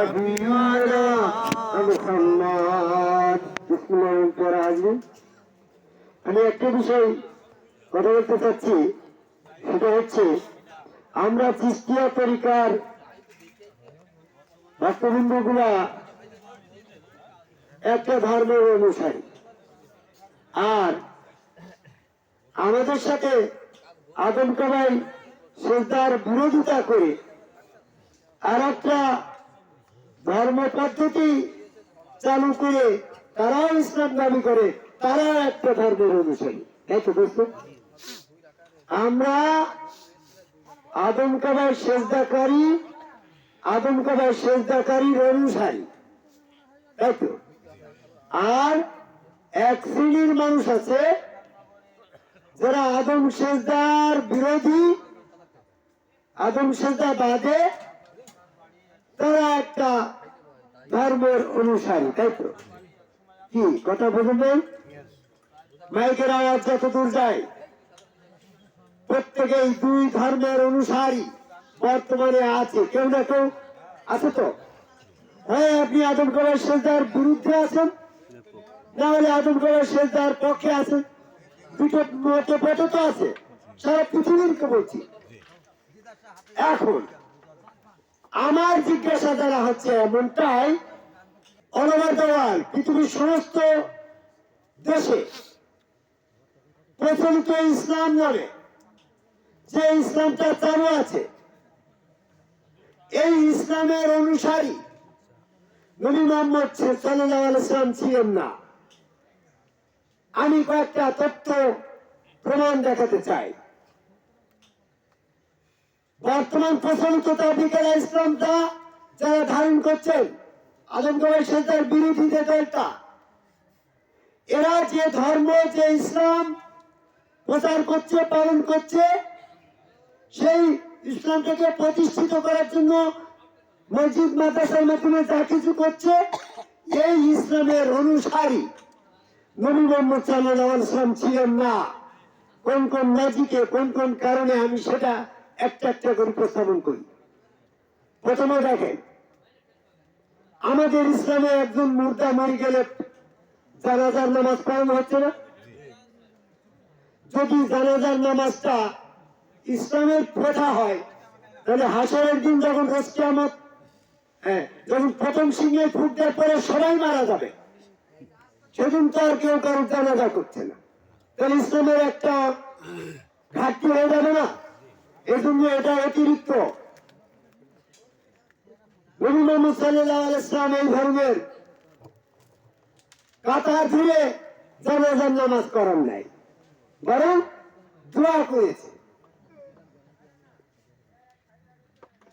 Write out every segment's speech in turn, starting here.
نبينا محمد بسم الله الرحمن আমি একটা বিষয় কথা বলতে চাচ্ছি সেটা হচ্ছে আমরা খ্রিস্টীয় তরিকার ভক্তবৃন্দ গুলা একটা ধর্মের অনুসারী আর আমাদের সাথে আদম কাবাই সেটার বিরোধিতা করে আর একটা ধর্ম পদ্ধতি চালু করে তারাও ইসলাম দাবি করে, তারা একটা ধর্মের অনুসারী। তাই তো দোস্ত আমরা আদম কাবাই সেজদাকারী, আদম কাবাই সেজদাকারীর অনুসারী। তাই তো? আর এক শ্রেণির মানুষ আছে, যারা আদম সেজদার বিরোধী, আদম সেজদা বাদে তারা একটা ধর্মের অনুসারী, তাই তো? কি, কথা বুঝবেন মাইকের আওয়াজ যত দূর যায়, প্রত্যেকেই দুই ধর্মের অনুসারী বর্তমানে আছে, কেউ না কেউ আছে তো? হ্যাঁ আপনি আদম করার সেজদার বিরুদ্ধে আছেন, না হলে আদম করার সেজদার পক্ষে আছেন? দুটো মতে পথে তো আছে, সারা পৃথিবীরকে বলছি? এখন আমার জিজ্ঞাসা দ্বারা হচ্ছে এমনটাই দেওয়াল পৃথিবীর সমস্ত দেশে প্রচলিত ইসলাম নামে যে ইসলামটা চালু আছে, এই ইসলামের অনুসারী নবী মোহাম্মদ সাল্লাহ ইসলাম ছিলেন না। আমি কয়েকটা তথ্য প্রমাণ দেখাতে চাই। বর্তমান প্রচলিত তাবিকাল ইসলামটা যারা ধারণ করছেন আজমগড়ের সাথে বিরোধী যে দলটা, এরা যে ধর্ম, যে ইসলাম প্রচার করছে, পালন করছে, সেই ইসলামটাকে প্রতিষ্ঠিত করার জন্য মসজিদ, মাদ্রাসার মাধ্যমে যা কিছু করছে, এই ইসলামের অনুসারী নবী মোহাম্মদ সাল্লাহ ইসলাম ছিলেন না। কোন কোন লজিকে কোন কোন কারণে আমি সেটা একটা একটা করে উপস্থাপন করি। প্রথমে দেখেন, আমাদের ইসলামে একজন মুর্দা মরে গেলে জানাজার নামাজ পড়ানো হচ্ছে না? যদি জানাজার নামাজটা ইসলামের প্রথা হয়, তাহলে হাসরের দিন যখন রোজ আমার হ্যাঁ যখন প্রথম সিংহে ফুট দেওয়ার পরে সবাই মারা যাবে, সেদিন তো আর কেউ কারোর জানাজা করছে না। তাহলে ইসলামের একটা ঘাটতি হয়ে যাবে না? এজন্য এটা অতিরিক্ত। নবী মোহাম্মদ সাল্লাহ ইসলাম এই ধর্মের কাতার ধরে জানাজার নামাজ করার নাই, বরং দোয়া করেছে।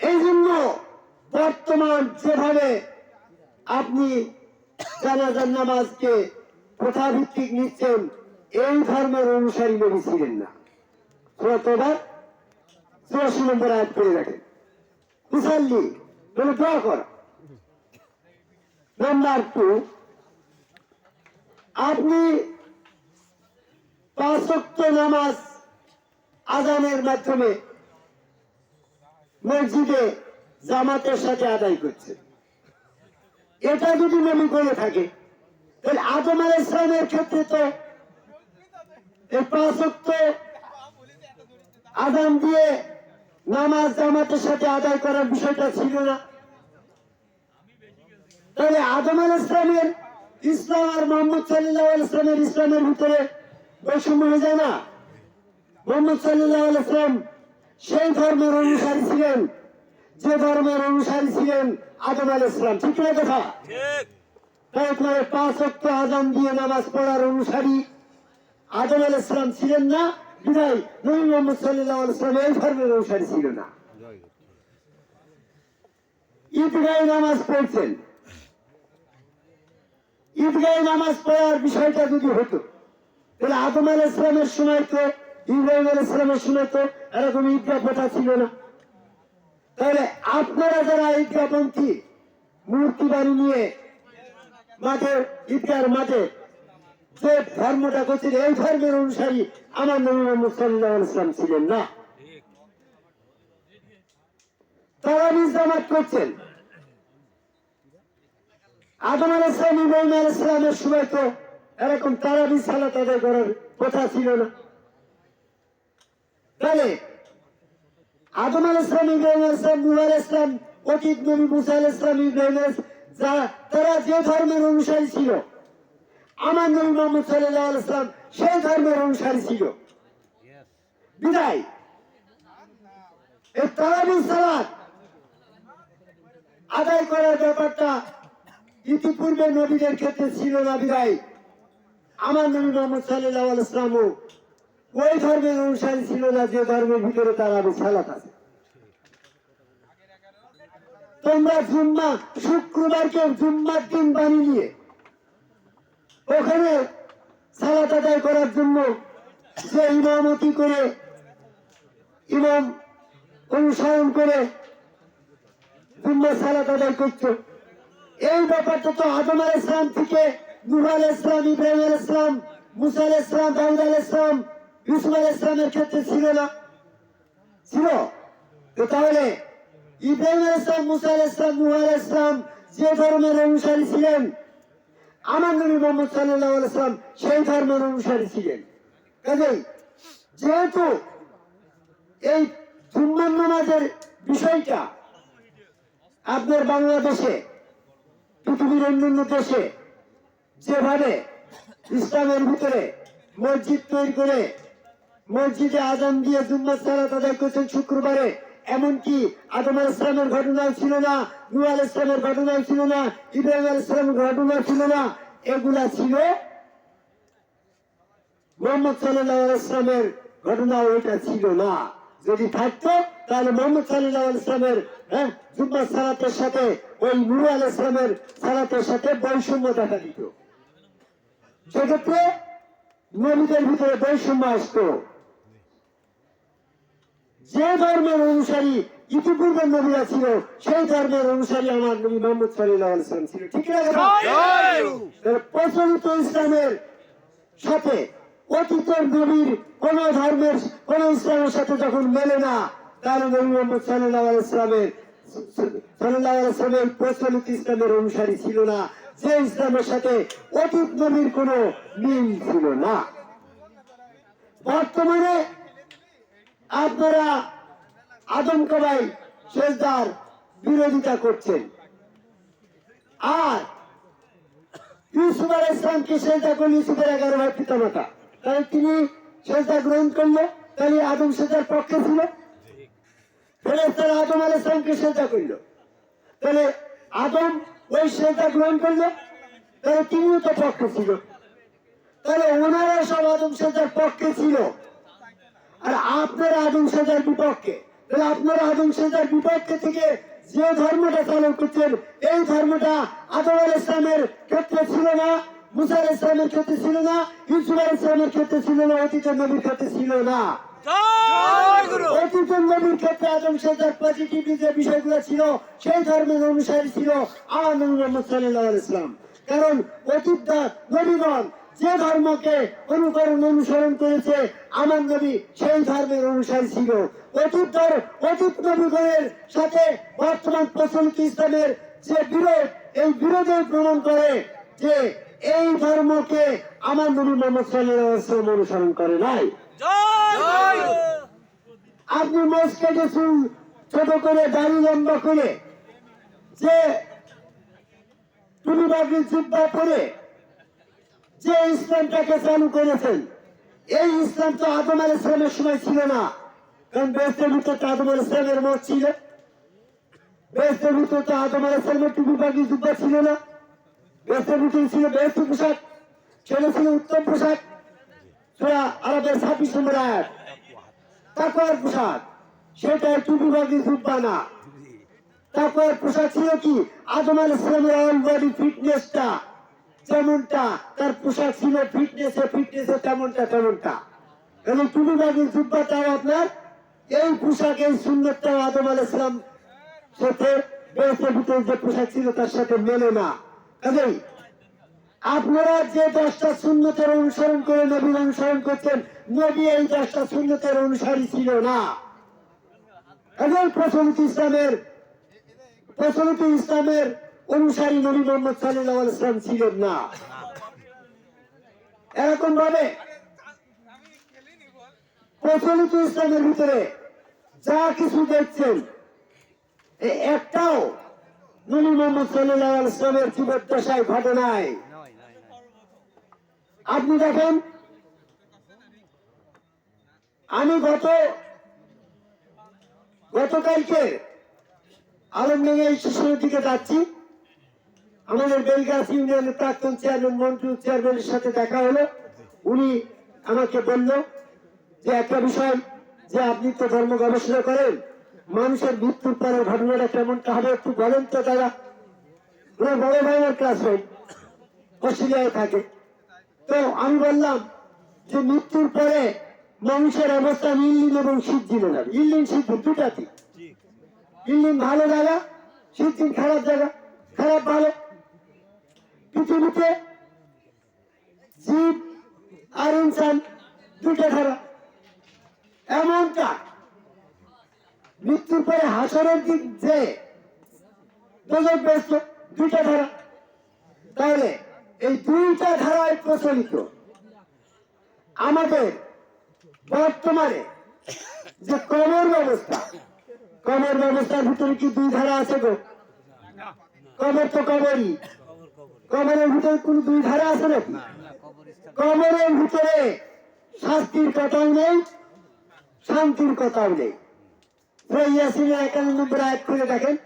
এই জন্য বর্তমান যেভাবে আপনি জানাজার নামাজকে প্রথাভিত্তিক নিচ্ছেন, এই ধর্মের অনুসারী নবী ছিলেন না। তোবার নম্বর আয়াত মুসাল্লি বলে কর। নাম্বার টু আপনি নামাজ আজানের মাধ্যমে মসজিদে জামাতের সাথে আদায় করছে এটা যদি নবী করে থাকে, তাহলে আদম আল ইসলামের ক্ষেত্রে তো এই পাঁচক্ত আদান দিয়ে নামাজ জামাতের সাথে আদায় করার বিষয়টা ছিল না। তাহলে আদম আল ইসলামের ইসলাম আর মোহাম্মদ সাল্লাহ ইসলামের ইসলামের ভিতরে বৈষম্য হয়ে যায় না। মোহাম্মদ সাল্লাহ ইসলাম সেই ধর্মের অনুসারী ছিলেন যে ধর্মের অনুসারী ছিলেন আদম আল ইসলাম ঠিক না কথা? তাই পাঁচ অক্ট আজান দিয়ে নামাজ পড়ার অনুসারী আদম আল ইসলাম ছিলেন না। নবী মোহাম্মদ সাল্লাহ এই ধর্মের অনুসারী ছিল না। নামাজ পড়ছেন নামাজ পড়ার বিষয়টা যদি হতো, তাহলে আদম আল ইসলামের সময় তো, ইব্রাহিম আল ইসলামের সময় তো এরকম ঈদগাহ প্রথা ছিল না। তাহলে আপনারা যারা ঈদগাহপন্থী, মূর্তি বাড়ি নিয়ে মাঠে ঈদগার মাঠে যে ধর্মটা করছেন এই ধর্মের অনুসারী আমার নবী মোহাম্মদ ইসলাম ছিলেন না। তারা জামাত করছেন। আদম আল ইসলাম ইব্রাহিম আল ইসলামের সময় তো এরকম তারাবি সালাত আদায় করার কথা ছিল না। তাহলে আদম আল ইসলাম ইব্রাহিম আল ইসলাম মুহ আল ইসলাম অতীত নবী মুসা আল ইসলাম ইব্রাহিম যা- তারা যে ধর্মের অনুসারী ছিল আমার নবী মোহাম্মদ সাল্লাহ ইসলাম সেই ধর্মের অনুসারী ছিল। বিদায়। এই তারাবি সালাত আদায় করার ব্যাপারটা ইতিপূর্বে নবীদের ক্ষেত্রে ছিল না, বিদায়। আমার নবী মোহাম্মদ সাল্লাহ ইসলামও ওই ধর্মের অনুসারী ছিল না, যে ধর্মের ভিতরে তারাবি সালাত আছে। তোমরা জুম্মা, শুক্রবারকে জুম্মার দিন বানিয়ে নিয়ে ওখানে সালাত আদায় করার জন্য যে ইমামতি করে, ইমাম অনুসরণ করে জুম্মা সালাত আদায় করছ এই ব্যাপারটা তো আদম আল ইসলাম থেকে নুহ আল ইসলাম ইব্রাহিম আল ইসলাম মুসা আল ইসলাম দাউদ আল ইসলাম ইউসুফ আল ইসলামের ক্ষেত্রে ছিল না। ছিল? তো তাহলে ইব্রাহিম আল ইসলাম মুসা আল ইসলাম নুহ আল ইসলাম যে ধর্মের অনুসারী ছিলেন আমার নবী মোহাম্মদ সাল্লাহ ইসলাম সেই ধর্মের অনুসারী ছিলেন। কাজেই যেহেতু এই জুম্মান নামাজের বিষয়টা আপনার বাংলাদেশে, পৃথিবীর অন্যান্য দেশে যেভাবে ইসলামের ভিতরে মসজিদ তৈরি করে মসজিদে আজান দিয়ে জুম্মার সালাত আদায় করছেন শুক্রবারে এমনকি আদম আল ইসলামের ঘটনাও ছিল না নু আল ইসলামের ঘটনাও ছিল না, ইব্রাহিম আল ইসলামের ঘটনা ছিল না, এগুলা ছিল মোহাম্মদ সাল্লাহ ইসলামের ঘটনা, ওইটা ছিল না। যদি থাকতো, তাহলে মোহাম্মদ সাল্লাহ ইসলামের হ্যাঁ জুম্মার সালাতের সাথে, ওই নুরু আল ইসলামের সালাতের সাথে বৈষম্য দেখা দিত। সেক্ষেত্রে নবীদের ভিতরে বৈষম্য আসতো। যে ধর্মের অনুসারী ইতিপূর্বে নবীরা ছিল সেই ধর্মের অনুসারী আমার নবী মোহাম্মদ সাল্লাহ ইসলাম ছিল। ঠিক না কথা? প্রচলিত ইসলামের সাথে অতীতের নবীর কোন ধর্মের কোন ইসলামের সাথে যখন মেলে না তাহলে নবী মোহাম্মদ সাল্লাহ ইসলামের সাল্লাহ ইসলামের প্রচলিত ইসলামের অনুসারী ছিল না। যে ইসলামের সাথে অতীত নবীর কোন মিল ছিল না। বর্তমানে আপনারা আদম কবাই শেষদার বিরোধিতা করছেন। আর ইউসুফ আল ইসলামকে সেজদা করল ইউসুফের এগারো ভাই তাহলে তিনি সেজদা গ্রহণ করল, তাহলে আদম সেজার পক্ষে ছিল। ফেরেস্তারা আদম আল ইসলামকে সেজদা করল। তাহলে আদম ওই সেজদা গ্রহণ করল, তাহলে তিনিও তো পক্ষে ছিল। তাহলে ওনারা সব আদম সেজার পক্ষে ছিল। আর আপনারা আদম সেজার বিপক্ষে তাহলে আপনারা আদম সেজার বিপক্ষে থেকে যে ধর্মটা চালু করছেন এই ধর্মটা আদম আল ইসলামের ক্ষেত্রে ছিল না মুসা আল ইসলামের ক্ষেত্রে ছিল না ইউসুফ ইসলামের ক্ষেত্রে ছিল না অতীতের নবীর ক্ষেত্রে ছিল না। অতীতের নবীর ক্ষেত্রে আদম সেজার যে বিষয়গুলো ছিল সেই ধর্মের অনুসারী ছিল আমার নবী মোহাম্মদ সাল্লাহ ইসলাম কারণ অতীত দা- নবীগণ যে ধর্মকে অনুকরণ অনুসরণ করেছে আমার নবী সেই ধর্মের অনুসারী ছিল। অতীত অতীত নবীগণের সাথে বর্তমান প্রচলিত ইসলামের যে বিরোধ এই বিরোধের প্রমাণ করে যে এই ধর্মকে আমার নবী মোহাম্মদ সাল্লাহ ইসলাম অনুসরণ করে নাই। আপনি মোষ কেটে চুল ছোট করে দাড়ি লম্বা করে যে তুমি বাকি জিব্বা পরে যে ইসলামটাকে চালু করেছেন এই ইসলাম তো আদম আল ইসলামের সময় ছিল না। কারণ বেস্তের ভিতর তো আদম আল ইসলামের মত ছিল। বেস্তের ভিতর তো আদম আল ইসলামের টুপি বাকি জুব্বা ছিল না। বেস্তের ভিতরে ছিল বেস্ত পোশাক, ছেলে ছিল উত্তম পোশাক সুরা আরবের ছাব্বিশ নম্বর আয়াত। তাকওয়ার পোশাক সেটা টুপি বাকি জুব্বা না। তাকওয়ার পোশাক ছিল কি? আদম আল ইসলামের অল বডি ফিটনেসটা যেমনটা, তার পোশাক ছিল ফিটনেসে ফিটনেসে তেমনটা তেমনটা। এবং টুপি বাকি জুব্বাটাও আপনার, এই পোশাক, এই সুন্দরটাও আদম আল ইসলাম সাথে যে পোশাক ছিল তার সাথে মেলে না। কাজেই আপনারা যে দশটা শূন্যতের অনুসরণ করে নবীর অনুসরণ করছেন নবী এই দশটা শূন্যতের অনুসারী ছিল না। এবং প্রচলিত ইসলামের প্রচলিত ইসলামের অনুসারী নবী মোহাম্মদ সাল্লাহ ইসলাম ছিলেন না। এরকম ভাবে প্রচলিত ইসলামের ভিতরে যা কিছু দেখছেন এই একটাও নবী মোহাম্মদ সাল্লাহ ইসলামের জীবদ্দশায় ঘটে নাই। আপনি দেখেন, আমি গত গতকালকে আলমডাঙ্গা স্টেশনের দিকে যাচ্ছি। আমাদের বেলগাছ ইউনিয়নের প্রাক্তন চেয়ারম্যান, মন্ত্রী, চেয়ারম্যানের সাথে দেখা হলো। উনি আমাকে বলল যে, একটা বিষয় যে আপনি তো ধর্ম গবেষণা করেন, মানুষের মৃত্যুর পরের ঘটনাটা কেমনটা হবে একটু বলেন তো তারা ওরা বড় ভাইয়ের ক্লাসমেট অস্ট্রেলিয়ায় থাকে। তো আমি বললাম যে, মৃত্যুর পরে মানুষের অবস্থা ইল্লিন এবং সিদ্ধিনে ইল্লিন সিদ্ধি দুটাতে ইল্লিন ভালো জায়গা সিদ্ধিন খারাপ জায়গা, খারাপ ভালো। পৃথিবীতে জীব আর ইনসান দুটা খারাপ এমনটা মৃত্যুর পরে হাসরের দিক যে দোজক ব্যস্ত, দুইটা ধারা। তাহলে এই দুইটা ধারায় প্রচলিত। আমাদের বর্তমানে যে কমর ব্যবস্থা কমর ব্যবস্থার ভিতরে কি দুই ধারা আছে গো? কবর তো কবরই। কবরের ভিতরে কোন দুই ধারা আছে নাকি? কবরের ভিতরে শাস্তির কথাও নেই শান্তির কথাও নেই। ইয়াসিনের একান্ন নম্বর আয়াত করে দেখেন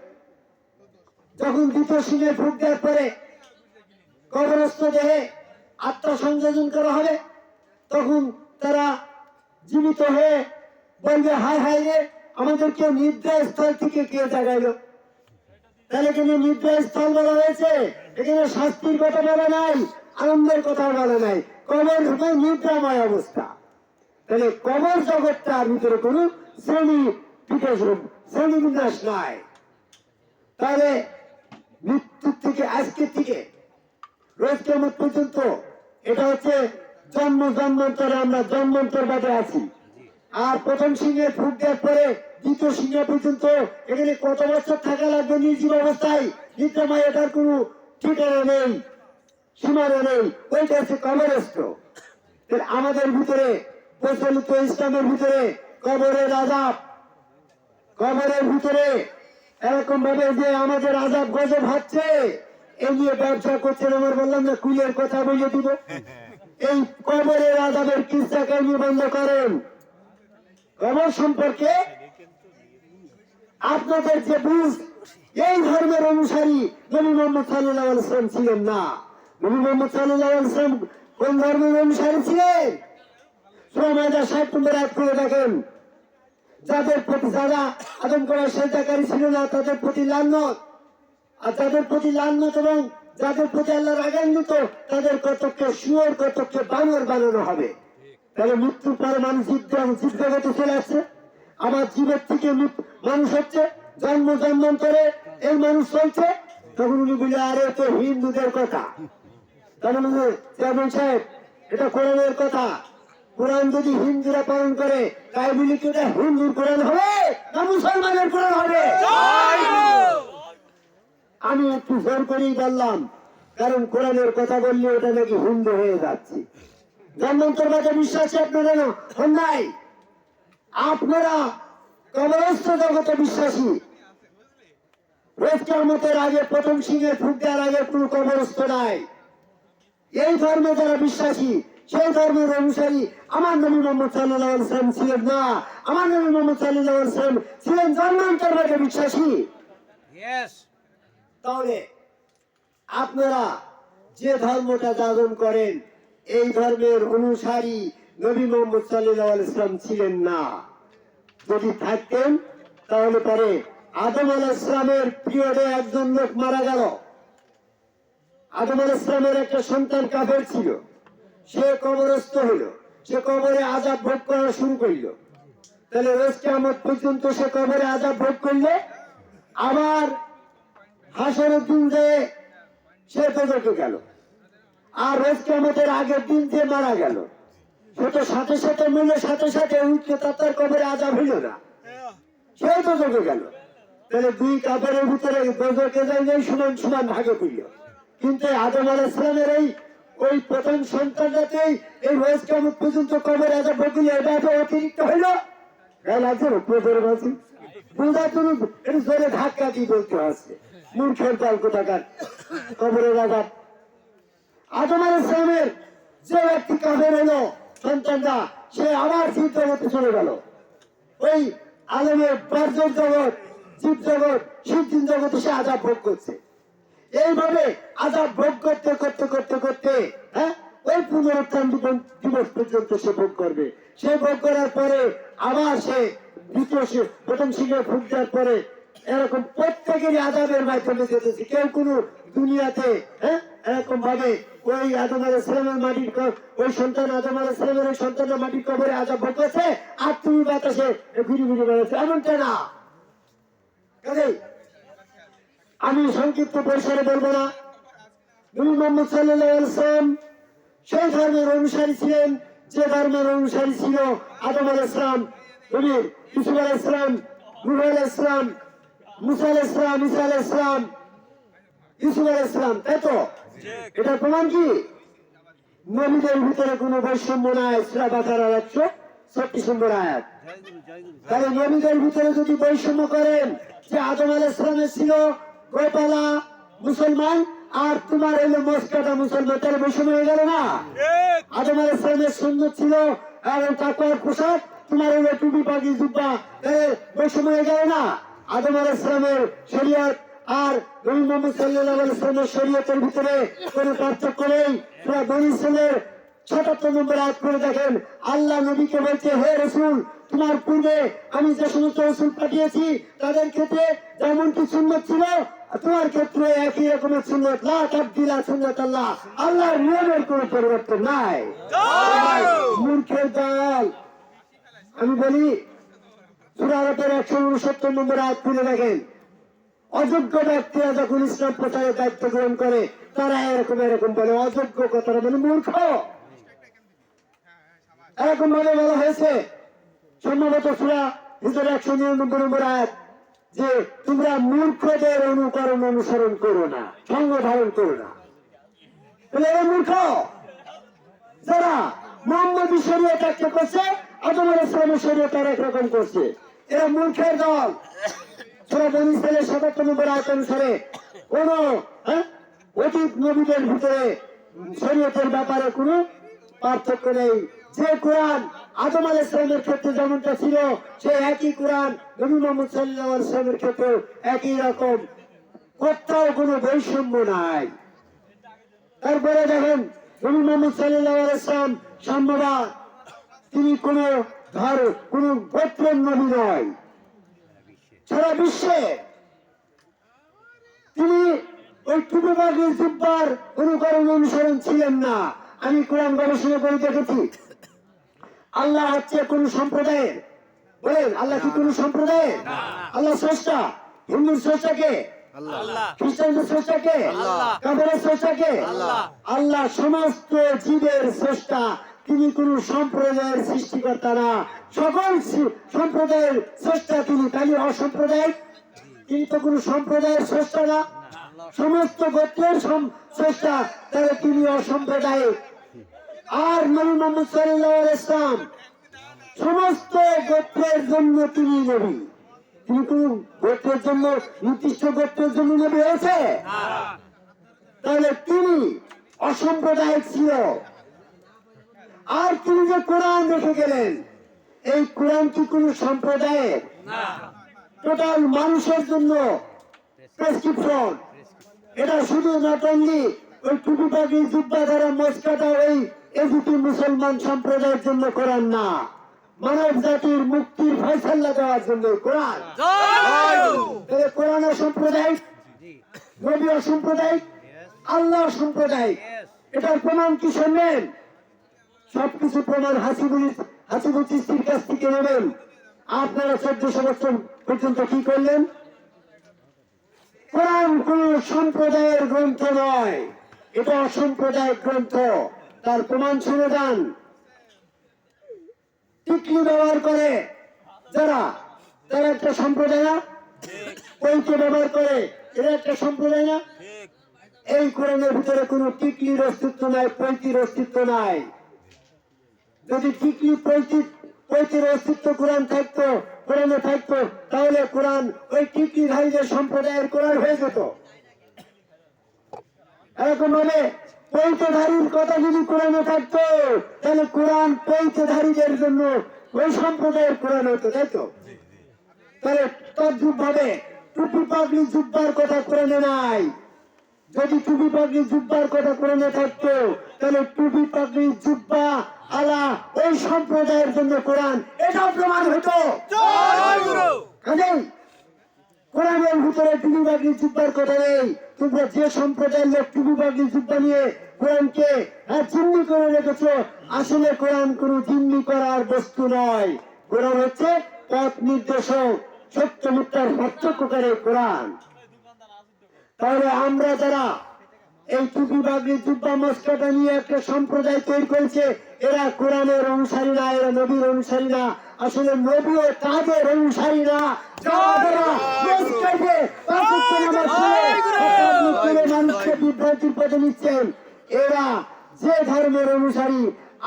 যখন দ্বিতীয় সিংহে ফুক দেওয়ার পরে কবরস্থ দেহে আত্মা সংযোজন করা হবে তখন তারা জীবিত হয়ে বলবে হায় হায় রে আমাদেরকে নিদ্রা স্থল থেকে কে জাগাইলো? তাহলে এখানে নিদ্রা স্থল বলা হয়েছে। এখানে শাস্তির কথা বলা নাই, আনন্দের কথা বলা নাই। কবর হবে নিদ্রাময় অবস্থা। তাহলে কবর জগৎটার ভিতরে কোনো শ্রেণি বিকাশ শ্রেণি বিন্যাস নাই। তাহলে মৃত্যুর থেকে আজকের থেকে, রোজ কেমন পর্যন্ত, এটা হচ্ছে জন্ম, জন্মান্তরে আমরা জন্মান্তর বাদে আছি। আর প্রথম সিংহে ফুট দেওয়ার পরে দ্বিতীয় সিংহে পর্যন্ত এখানে কত বছর থাকা লাগবে নির্জীব অবস্থায়? নিদ্রাময় এটার কোনো ঠিকানা নেই ওইটা হচ্ছে কবরস্থ। আমাদের ভিতরে প্রচলিত ইসলামের ভিতরে কবরের আজাব কবরের ভিতরে এরকম ভাবে যে আমাদের আজাব গজব হচ্ছে এই নিয়ে ব্যবসা করছেন আমার বললাম না কুলের কথা বলে দিব। এই কবরের আজাবের কিস্তা কাহিনী বন্ধ করেন? কবর সম্পর্কে আপনাদের যে বুঝ এই ধর্মের অনুসারী নবী মোহাম্মদ সাল্লাহ আলসালাম ছিলেন না। নবী মোহাম্মদ সাল্লাহ আলসালাম কোন ধর্মের অনুসারী ছিলেন? সুরামায়দা ষাট নম্বর এক করে দেখেন, যাদের প্রতি যারা আদম করার সেজাকারী ছিল না, তাদের প্রতি লান্নত। আর যাদের প্রতি লান্নত এবং যাদের প্রতি আল্লাহ রাগান্বিত তাদের কতককে শুয়োর, কতককে বানর বানানো হবে। তাহলে মৃত্যুর পরে মানুষ জিজ্ঞাগত চলে আসছে। আমার জীবের থেকে মানুষ হচ্ছে জন্ম জন্মান্তরে এই মানুষ চলছে তখন উনি বলে আরে তো হিন্দুদের কথা। তার মানে চেয়ারম্যান সাহেব, এটা কোরআনের কথা। কোরআন যদি হিন্দুরা পালন করে, তাই বলি ওটা হিন্দুর কোরআন হবে না মুসলমানের কোরআন হবে? আমি একটু জোর করেই বললাম, কারণ কোরআনের কথা বললে ওটা নাকি হিন্দু হয়ে যাচ্ছে। জন্মান্তরবাদে বিশ্বাসী আপনারা না? নাই? আপনারা কবরস্থ জগতে বিশ্বাসী। রোজ কেমতের আগে প্রথম সিংহে ফুট দেওয়ার আগে কোনো কবরস্থ নাই। এই ধর্মে যারা বিশ্বাসী সেই ধর্মের অনুসারী আমার নবী মোহাম্মদ সাল্লাহ সাল্লাম ছিলেন না। আমার নবী মোহাম্মদ সাল্লাহ সাল্লাম ছিলেন জন্মান্তরবাদে বিশ্বাসী. তাহলে আপনারা যে ধর্মটা যাপন করেন এই ধর্মের অনুসারী নবী মোহাম্মদ সাল্লাহ ইসলাম ছিলেন না। যদি থাকতেন তাহলে পরে আদম আল ইসলামের পিরিয়ডে একজন লোক মারা গেল। আদম আল ইসলামের একটা সন্তান কাফের ছিল। সে কবরস্থ হইল। সে কবরে আজাব ভোগ করা শুরু করল। তাহলে রোজ কেমন পর্যন্ত সে কবরে আজাব ভোগ করলে আবার হাসরের দিন যে সে তোদেরকে গেল। আর রোজ কেমতের আগের দিন যে মারা গেল। সে তো সাথে সাথে মিলে সাথে সাথে উঠতে তার কবরে আজাব হইল না। সেও তো তোকে গেল। তাহলে দুই কাপড়ের ভিতরে যায় নাই সমান সমান ভাগে পড়ল কিন্তু আদম আলাহ ইসলামের এই, ওই প্রথম সন্তানটাতেই এই রোজ কেমন পর্যন্ত কবর এত বকুল এটা অতিরিক্ত হইল? বোঝা তুমি জোরে ধাক্কা দিয়ে বলতে হচ্ছে। মূর্খের দল কোথাকার? আদম আলাহ ইসলামের যে ব্যক্তি কাফের হলো সন্তানরা সে আবার চিন্তা করতে চলে গেল। ওই আলমের বার্জর জগৎ জীব জগৎ শিবদিন জগতে সে আজাব ভোগ করছে। এইভাবে আজাব ভোগ করতে করতে করতে করতে হ্যাঁ ওই পুনরুত্থান দিবস- পর্যন্ত সে ভোগ করবে। সে ভোগ করার পরে আবার সে দ্বিতীয় প্রথম সিংহে ফুক দেওয়ার পরে এরকম প্রত্যেকেরই আজাবের মাধ্যমে যেতেছে কেউ কোনো দুনিয়াতে হ্যাঁ এরকম ভাবে ওই আদম আলাহ মাটির ওই সন্তান আদম আলাহ ইসলামের ওই সন্তানের মাটির কবরে আজাব ভোগ করছে, আর তুমি বাতাসে ঘুরি ঘুরি বেড়াচ্ছে। এমনটা না। আমি সংক্ষিপ্ত পরিসরে বলব না। নবী মোহাম্মদ সাল্লাম সেই ধর্মের অনুসারী ছিলেন, যে ধর্মের অনুসারী ছিল আদম আল ইসলাম নবী ইসুফ আল ইসলাম নুহ আল ইসলাম মুসা আল ইসলাম ইসা আল ইসলাম ইসুফ আল ইসলাম তাই তো? এটা প্রমাণ কি? নবীদের ভিতরে কোনো বৈষম্য নাই সুরা বাকার একশো ছত্রিশ নম্বর আয়াত। তাহলে নবীদের ভিতরে যদি বৈষম্য করেন যে আদম আল ইসলামের ছিল গোপালা মুসলমান আর তোমার হলো মস্কাটা মুসলমান তাহলে বৈষম্য হয়ে গেল না? আদম আল ইসলামের সুন্দর ছিল এবং তাকওয়ার পোশাক তোমার হলো টুপি পাখি জুব্বা বৈষম্য হয়ে গেল না? আদম আল ইসলামের শরীয়ত আর নবী মোহাম্মদ সাল্লাহ ইসলামের শরীয়তের ভিতরে কোনো পার্থক্য নেই। পুরা বনি সাতাত্তর নম্বর আয়াত করে দেখেন। আল্লাহ নবীকে বলছে হে রসুল তোমার পূর্বে আমি যে সমস্ত রসুল পাঠিয়েছি তাদের ক্ষেত্রে যেমন কি সুন্নত ছিল তোমার ক্ষেত্রে একই রকমের সুন্নত। লা তাবদিলা সুন্নত আল্লাহ আল্লাহর নিয়মের কোনো পরিবর্তন নাই। মূর্খের দল আমি বলি সুরারতের একশো উনসত্তর নম্বর আয়াত খুলে দেখেন। অযোগ্য ব্যক্তিরা যখন ইসলাম প্রচারের দায়িত্ব গ্রহণ করে তারা এরকম এরকম বলে অযোগ্য কথাটা মানে মূর্খ। এরকম ভাবে বলা হয়েছে সম্ভবত সুরা ভিতরে একশো নিরানব্বই নম্বর আয়াত যে তোমরা মূর্খদের অনুকরণ অনুসরণ করো না সঙ্গ ধারণ করো না। মূর্খ। যারা মোহাম্মদী শরীয়ত একটা করছে আদম আল ইসলামের শরীয়ত আর একরকম করছে। এরা মূর্খের দল। সুরা বনি ইসরায়েলের সাতাত্তর নম্বর আয়াত অনুসারে কোন হ্যাঁ, অতীত নবীদের ভিতরে শরীয়তের ব্যাপারে কোনো পার্থক্য নেই। যে কোরআন আদম আল ইসলামের ক্ষেত্রে যেমনটা ছিল, সেই একই কোরআন নবী মোহাম্মদ সাল্লাহ ইসলামের ক্ষেত্রে একই রকম। কোথাও কোনো বৈষম্য নাই। তারপরে দেখেন, নবী মোহাম্মদ সাল্লাহ ইসলাম তিনি কোন ধর, কোন গোত্রের নবী নয়। সারা বিশ্বে তিনি ওই টুকুবাগের জুব্বার অনুকরণ অনুসরণ ছিলেন না। আমি কোরআন গবেষণা করে দেখেছি। আল্লাহ হচ্ছে কোন সম্প্রদায়ের বলেন আল্লাহ কি কোন সম্প্রদায়ের আল্লাহ স্রষ্টা। হিন্দুর স্রষ্টাকে খ্রিস্টানদের স্রষ্টাকে কাপড়ের স্রষ্টাকে আল্লাহ। সমস্ত জীবের স্রষ্টা। তিনি কোন সম্প্রদায়ের সৃষ্টিকর্তা না। সকল সম্প্রদায়ের স্রষ্টা তিনি। তাহলে অসম্প্রদায়িক তিনি তো কোন সম্প্রদায়ের স্রষ্টা না। সমস্ত গোত্রের স্রষ্টা তাহলে তিনি অসম্প্রদায়িক। আর নবী মোহাম্মদ সাল্লাহ ইসলাম সমস্ত গোত্রের জন্য তিনি নবী। তিনি কোন গোত্রের জন্য নির্দিষ্ট গোত্রের জন্য নবী হয়েছে? তাহলে তিনি অসাম্প্রদায়িক ছিল। আর তিনি যে কোরআন রেখে গেলেন এই কোরআন কি কোন সম্প্রদায়ের? টোটাল মানুষের জন্য প্রেসক্রিপশন। এটা শুধু নট অনলি ওই জুব্বা দ্বারা মস্কাটা ওই এজিপি মুসলমান সম্প্রদায়ের জন্য কোরআন না। মানব জাতির মুক্তির ফয়সাল্লা দেওয়ার জন্য কোরআন। কোরআন অসাম্প্রদায়িক নবী অসাম্প্রদায়িক আল্লাহ সাম্প্রদায়িক এটার প্রমাণ কি শুনবেন সবকিছু প্রমাণ হাসিবুল হাসিবুল চিস্তির কাছ থেকে নেবেন। আপনারা চোদ্দশো বছর পর্যন্ত কি করলেন? কোরআন কোন সম্প্রদায়ের গ্রন্থ নয়। এটা অসাম্প্রদায়িক গ্রন্থ। তার প্রমাণ শুনে যান টিকলি ব্যবহার করে যারা তারা একটা সম্প্রদায় না? পৈতে ব্যবহার করে এটা একটা সম্প্রদায় না, এই কোরআনের ভিতরে কোনো টিকলির অস্তিত্ব নাই, পৈতির অস্তিত্ব নাই যদি টিকলি, পৈতি, পৈতির অস্তিত্ব কোরআন থাকতো, কোরআনে থাকতো, তাহলে কোরআন ওই টিকলিধারীদের সম্প্রদায়ের কোরআন হয়ে যেত এরকম ভাবে পৈতধারীর কথা যদি কোরআনে থাকতো, তাহলে কোরআন পৈতধারীদের জন্য ওই সম্প্রদায়ের কোরআন হতো, তাই তো? তাহলে তদ্রুপ ভাবে টুপি পাগলি জুব্বার কথা কোরআনে নাই। যদি টুপি পাগলি জুব্বার কথা কোরআনে থাকতো, তাহলে টুপি পাগলি জুব্বা, আলা, ওই সম্প্রদায়ের জন্য কোরআন এটাও প্রমাণ হতো। কোরআনের ভিতরে টুপি পাগলি জুব্বার কথা নেই। তোমরা যে সম্প্রদায়ের লোক টুপি পাগলি জুব্বা নিয়ে কোরআনকে হ্যাঁ, জিম্মি করে রেখেছো। আসলে কোরআন কোনো জিম্মি করার বস্তু নয়। কোরআন হচ্ছে পথ নির্দেশক সত্য মিথ্যার পার্থক্যকারী কোরআন। তাহলে আমরা যারা এই টুপি বাগরি জুব্বা মস্কাটা নিয়ে একটা সম্প্রদায় তৈরি করেছে এরা কোরআনের অনুসারী না এরা নবীর অনুসারী না। আসলে নবীও তাদের অনুসারী না। করে মানুষকে বিভ্রান্তির পথে নিচ্ছেন। এরা যে ধর্মের অনুসারী,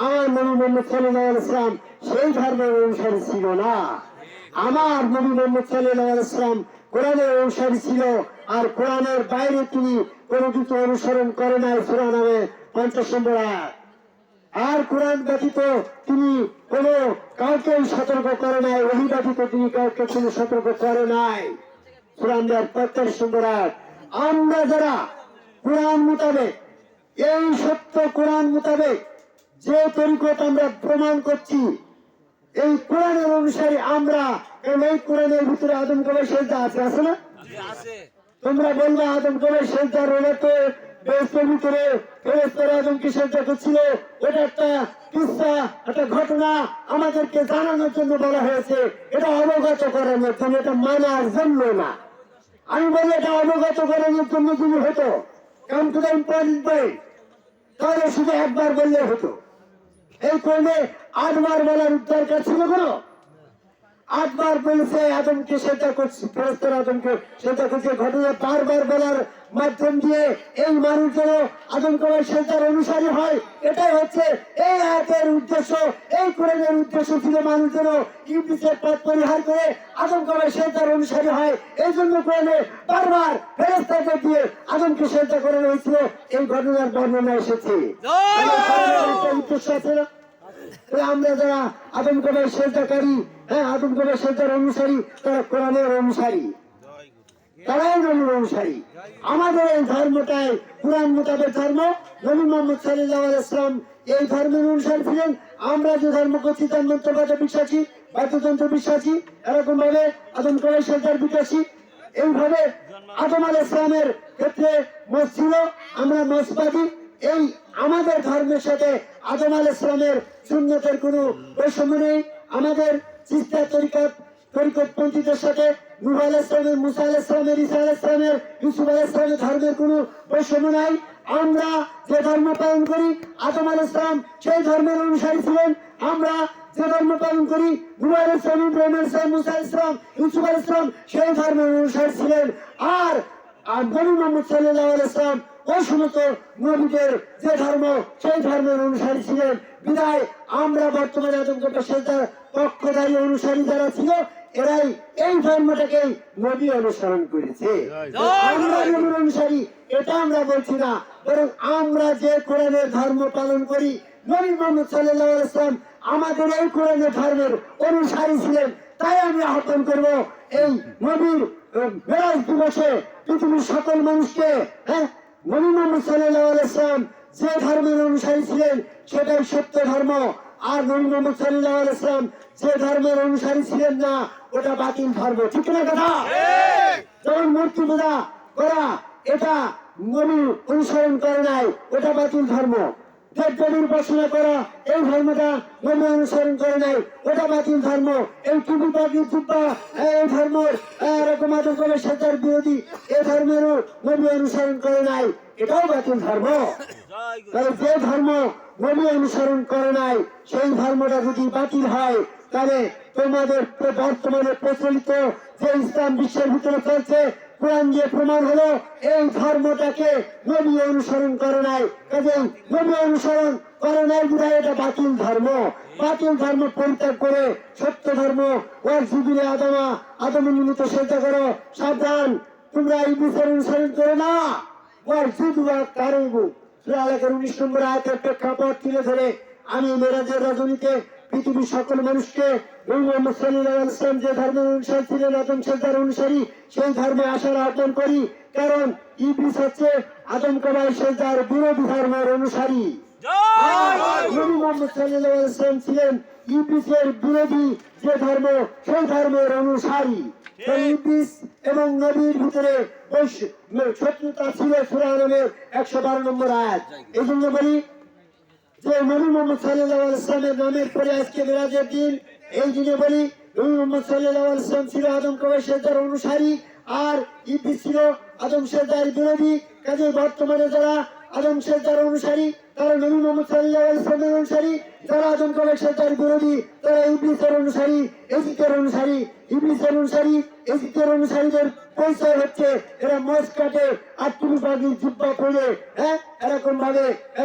আমার নবী মোহাম্মদ সাল্লাহ ইসলাম সেই ধর্মের অনুসারী ছিল না। আমার নবী মোহাম্মদ সাল্লাহ ইসলাম কোরআনের অনুসারী ছিল, আর কোরআনের বাইরে তিনি কোনো কিছু অনুসরণ করে নাই, সুরা নামে পঞ্চাশ নম্বর আর কোরআন ব্যতীত তিনি কোনো কাউকে সতর্ক করে নাই, ওহি ব্যতীত তিনি কাউকে কোনো সতর্ক করে নাই। কোরআন দেওয়ার পঁয়তাল্লিশ নম্বর আমরা যারা কোরআন মোতাবেক এই সত্য কোরআন মোতাবেক যে তরিকত আমরা প্রমাণ করছি এই কোরআনের অনুসারে আমরা এই কোরআনের ভিতরে আদম কবের সেজদা আছে আছে না? তোমরা বলবে আদম কবের সেজদা রোলে তো বেহেস্তের ভিতরে ফেরেস্তারা আদমকে সেজদা করছিল। ওটা একটা কিস্সা একটা ঘটনা আমাদেরকে জানানোর জন্য বলা হয়েছে। এটা অবগত করানোর জন্য এটা মানার জন্য না। আমি বলি এটা অবগত করানোর জন্য তুমি হতো come to the important point তাহলে শুধু একবার বললে হতো। এই কর্মে আটবার বলার দরকার ছিল কোনো? আটবার বলেছে আদমকে সেটা করছে ফেরস্তার আদমকে সেটা করছে। ঘটনা বারবার বলার মাধ্যম দিয়ে এই মানুষ যেন আদম কবার সেটার অনুসারী হয়। এটাই হচ্ছে এই আয়াতের উদ্দেশ্য এই কোরআনের উদ্দেশ্য ছিল মানুষ যেন ইংলিশের পথ পরিহার করে আদম কবার সেটার অনুসারী হয়। এই জন্য কোরআনে বারবার ফেরস্তাকে দিয়ে আদমকে সেটা করানো হয়েছিল। এই ঘটনার বর্ণনা এসেছে। উদ্দেশ্য আছে না? আমরা যারা আদম কবের সেজদাকারী এই আমরা যে ধর্ম করছি, তার বিশ্বাসী বাদ্যতন্ত্র বিশ্বাসী এরকম ভাবে আদম সেজদার বিশ্বাসী। এইভাবে আদম আল ইসলামের ক্ষেত্রে ছিল, আমরা মসবাদী এই আমাদের ধর্মের সাথে আদম আল ইসলামের সুন্নতের কোনো বৈষম্য নেই। আমাদের সাথে আল ইসলামের আল ইসলামের ইসা আল ইসলামের আল ইসলামের ধর্মের কোনো বৈষম্য নাই। আমরা যে ধর্ম পালন করি, আদম আল ইসলাম সেই ধর্মের অনুসারী ছিলেন। আমরা যে ধর্ম পালন করি নুহ ইসলাম, ইব্রাহিম ইসলাম মুসা ইসলাম, ইউসুফ আল ইসলাম সেই ধর্মের অনুসারী ছিলেন। আর আর মোহাম্মদ সাল্লাহ ইসলাম ওই সমস্ত নবীদের যে ধর্ম, সেই ধর্মের অনুসারী ছিলেন। বিদায়, আমরা বর্তমানে আদমকটা সেটার পক্ষধারী অনুসারী যারা ছিল এরাই এই ধর্মটাকেই নবী অনুসরণ করেছে। আমরা নবীর অনুসারী এটা আমরা বলছি না। বরং আমরা যে কোরআনের ধর্ম পালন করি নবী মোহাম্মদ সাল্লাহ ইসলাম আমাদের এই কোরআনের ধর্মের অনুসারী ছিলেন তাই আমি আহ্বান করব এই নবীর মেরাজ দিবসে পৃথিবীর সকল মানুষকে হ্যাঁ নবী মোহাম্মদ সাল্লাহ ইসলাম যে ধর্মের অনুসারী ছিলেন সেটাই সত্য ধর্ম। আর নবী সাল্লাহ ইসলাম যে ধর্মের অনুসারী ছিলেন না ওটা বাতিল ধর্ম। ঠিক না কথা? যেমন মূর্তি পূজা করা এটা নবী অনুসরণ করে নাই ওটা বাতিল ধর্ম। দেবদেবীর উপাসনা করা এই ধর্মটা নবী অনুসরণ করে নাই ওটা বাতিল ধর্ম। এই টুপি পাখি চুপ্পা এই ধর্ম এরকম আদম করে সেটার বিরোধী এই ধর্মেরও নবী অনুসরণ করে নাই এটাও বাতিল ধর্ম। যে ধর্ম নবী অনুসরণ করে নাই, সেই ধর্মটা যদি বাতিল হয় তবে তোমাদের বর্তমানে প্রচলিত যে ইসলাম বিশ্বের ভিতরে চলছে, কোরআন দিয়ে প্রমাণ হলো, এই ধর্মটাকে নবী অনুসরণ করে নাই। কাজেই নবী অনুসরণ করে নাই বিধায় এটা বাতিল ধর্ম। বাতিল ধর্ম পরিত্যাগ করে সত্য ধর্ম ওর যুগিরে আদমা আদমের নিমিত্ত সেজা করো, সাবধান, তোমরা এই বিচার অনুসরণ করো না। ওর যুগ কারণ সুরালেখের উনিশ নম্বর আয়াতের প্রেক্ষাপট তুলে ধরে আমি মেরাজের রজনীতে পৃথিবীর সকল মানুষকে ওয়াসাল্লাম যে ধর্মের অনুসারী ছিলেন আদম সেজদার অনুসারী সেই ধর্মে আসার আহ্বান করি। কারণ ইবলিস হচ্ছে আদম কবাই সেজদার বিরোধী ধর্মের অনুসারী। নবী মোহাম্মদ সাল্লাহ ছিলেন ইবলিসের বিরোধী যে ধর্ম সেই ধর্মের অনুসারী। ইবলিস এবং নবীর ভিতরে শত্রুতা ছিল সূরা আলমের একশো বারো নম্বর আয়াত। এই জন্য বলি যে নবী মোহাম্মদ সাল্লাল্লাহু আলাইহি ওয়াসাল্লামের নামের পরে আজকে মেরাজের দিন। এই দিনে বলি নবী মোহাম্মদ সাল্লাল্লাহু আলাইহি ওয়াসাল্লাম ছিল আদম কবে সেজার অনুসারী আর ইবলিস ছিল আদম সেজার বিরোধী। কাজে বর্তমানে যারা আদম সেজার অনুসারী তারা নবী মোহাম্মদ আলাইহি অনুসারী, যারা আদম কবে সেজার বিরোধী, তারা ইবলিসের অনুসারী এজিতের অনুসারী, ইবলিসের অনুসারী এজিতের অনুসারীদের পরিচয় হচ্ছে এরা মোষ কাটে আর তুমি বাগির জুব্বা পড়ে। হ্যাঁ? এরকম ভাবে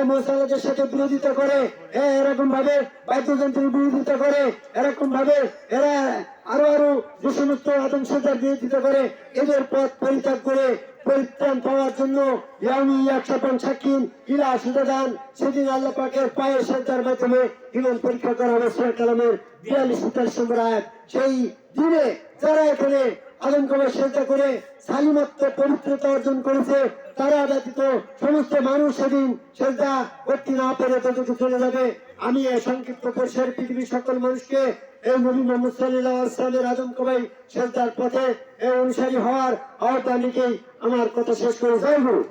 মশালাদের সাথে বিরোধিতা করে। হ্যাঁ এরকম ভাবে বাদ্যযন্ত্রের বিরোধিতা করে। এরকম ভাবে এরা আরও আরও যে সমস্ত আদম সজ্জার বিরোধিতা করে। এদের পথ পরিত্যাগ করে পরিত্রাণ পাওয়ার জন্য ইয়ামি একশাপন সাক্ষীন ইলা সুদাদান সেদিন আল্লাহ পাকের পায়ের সজ্জার মাধ্যমে ইমান পরীক্ষা করা হবে সুরা কালামের বিয়াল্লিশ তেতাল্লিশ নম্বর আয়াত সেই দিনে যারা এখানে আলম কবার সেজদা করে সালিমত্ব, পবিত্রতা অর্জন করেছে, তারা ব্যতীত সমস্ত মানুষ সেদিন সেজদা করতে না পেরে ততটুকু চলে যাবে। আমি এই সংক্ষিপ্ত পরিসর পৃথিবীর সকল মানুষকে এই নবী মোহাম্মদ সাল্লাহ আসলামের আদম কবাই সেজদার পথে এই অনুসারী হওয়ার আওতা আমার কথা শেষ করে গুরু।